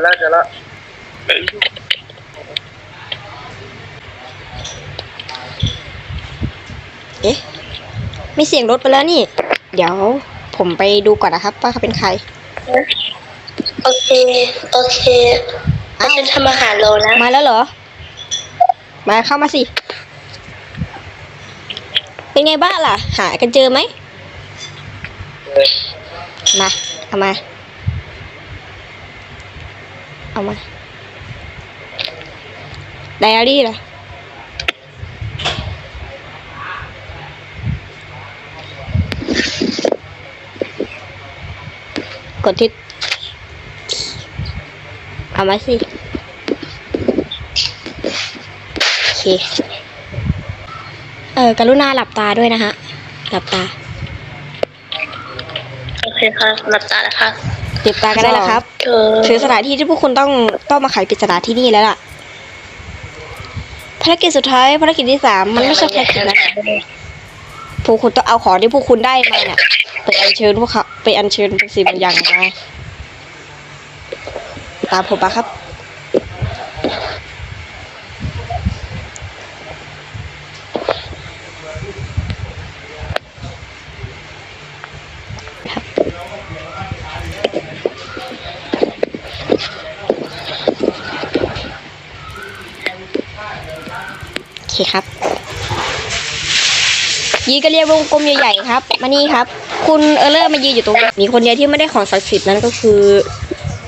อแล้วเจอแล้วเอ๊ะมีเสียงรถไปแล้วนี่ เดี๋ยวผมไปดูก่อนนะครับ ว่าเขาเป็นใคร โอเค โอเคเราจะทำอาหารโลแล้วมาแล้วเหรอ มาเข้ามาสิ เป็นไงบ้างล่ะ หากันเจอไหม มา เอามา เอามาไดอารี่ล่ะกดที่เอามาสิโอเคเออกรุณาหลับตาด้วยนะฮะ หลับตา โอเคค่ะ หลับตาแล้วค่ะ หลับตากันได้แล้วครับเออถึงสถานที่ที่พวกคุณต้องต้องมาไขปริศนาที่นี่แล้วล่ะ ภารกิจสุดท้ายภารกิจที่สามมันไม่ใช่ภารกิจนั้นพวกคุณต้องเอาของที่พวกคุณได้มาเนี่ยไปอัญเชิญพวกเขาไปอัญเชิญเป็นสิ่งบางอย่างมาตามผมมาครับ เคครับยีก็เรียกวงกลมใหญ่ๆครับมานี่ครับ คุณเออร์เลอร์มายืนอยู่ตรงนี้มีคนเดียวที่ไม่ได้ของศักดิ์สิทธิ์นั้นก็คือ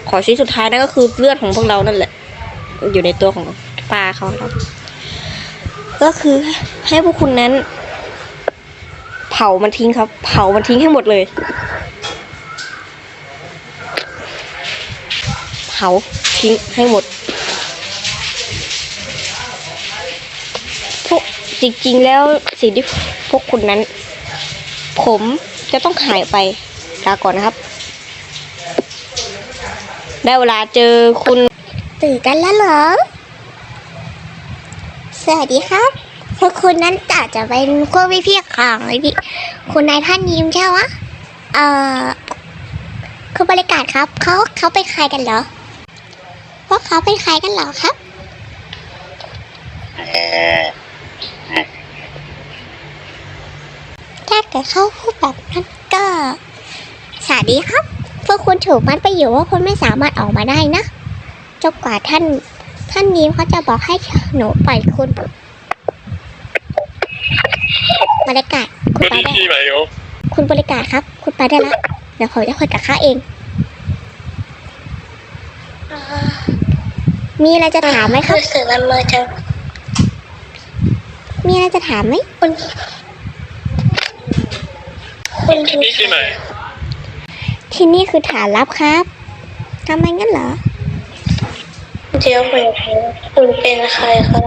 ของชิ้นสุดท้ายนั่นก็คือเลือดของพวกเรานั่นแหละ อยู่ในตัวของป้าเขาครับ ก็คือให้พวกคุณนั้น เผามันทิ้งครับ เผามันทิ้งให้หมดเลย เผาทิ้งให้หมด จริงๆ แล้วสิ่งที่พวกคุณนั้น ผมจะต้องหายไปลาก่อนนะครับ ได้เวลาเจอคุณตื่นกันแล้วเหรอ สวัสดีครับพวกคุณนั้นอาจจะเป็นพวกพี่ๆของไอ้พี่คุณนายท่านยิ้มใช่ไหมเอ่อคุณบริการครับเขาเขาเป็นใครกันเหรอพวกเขาเป็นใครกันเหรอครับ ถ้าเกิดเขาพูดแบบนั้นก็สวัสดีครับพวกคุณถูกมัดไปอยู่ว่าคุณไม่สามารถออกมาได้นะจนกว่าท่าน ท่านยิ้มเขาจะบอกให้หนูปล่อยคุณบริการคุณไปได้ที่ไหนโอคุณบริการครับ คุณไปได้แล้วเดี๋ยวผมจะคุยกับข้าเอง มีอะไรจะถามไหมครับรู้สึกละเมอจัง มีอะไรจะถามไหมคุณคุณเป็นนี่ที่ไหนที่นี่คือฐานลับครับทำไมงั้นเหรอ เดี๋ยวคุณคุณเป็นใครคะ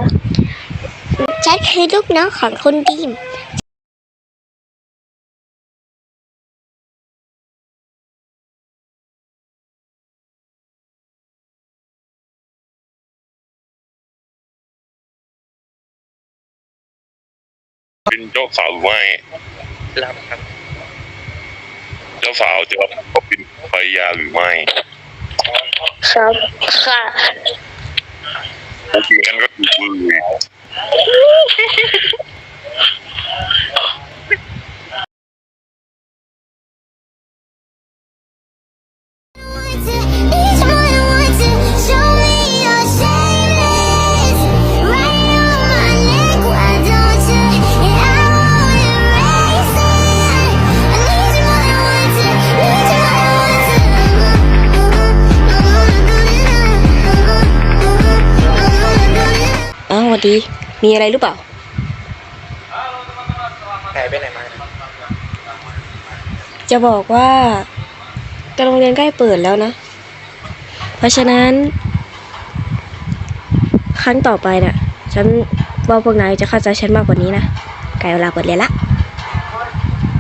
ฉันคือลูกน้องของคุณดีม เป็นเจ้าสาวหรือไม่รับครับ เจ้าสาวจะเป็นภรรยาหรือไม่ครับค่ะ โอเคงั้นก็ถูกเลย ดี มีอะไรหรือเปล่าหายไปไหนมาจะบอกว่าการโรงเรียนใกล้เปิดแล้วนะ เพราะฉะนั้น ครั้งต่อไปเนี่ยฉันว่าพวกนายจะเข้าใจฉันมากกว่านี้นะใกล้เวลาเปิดเรียนละ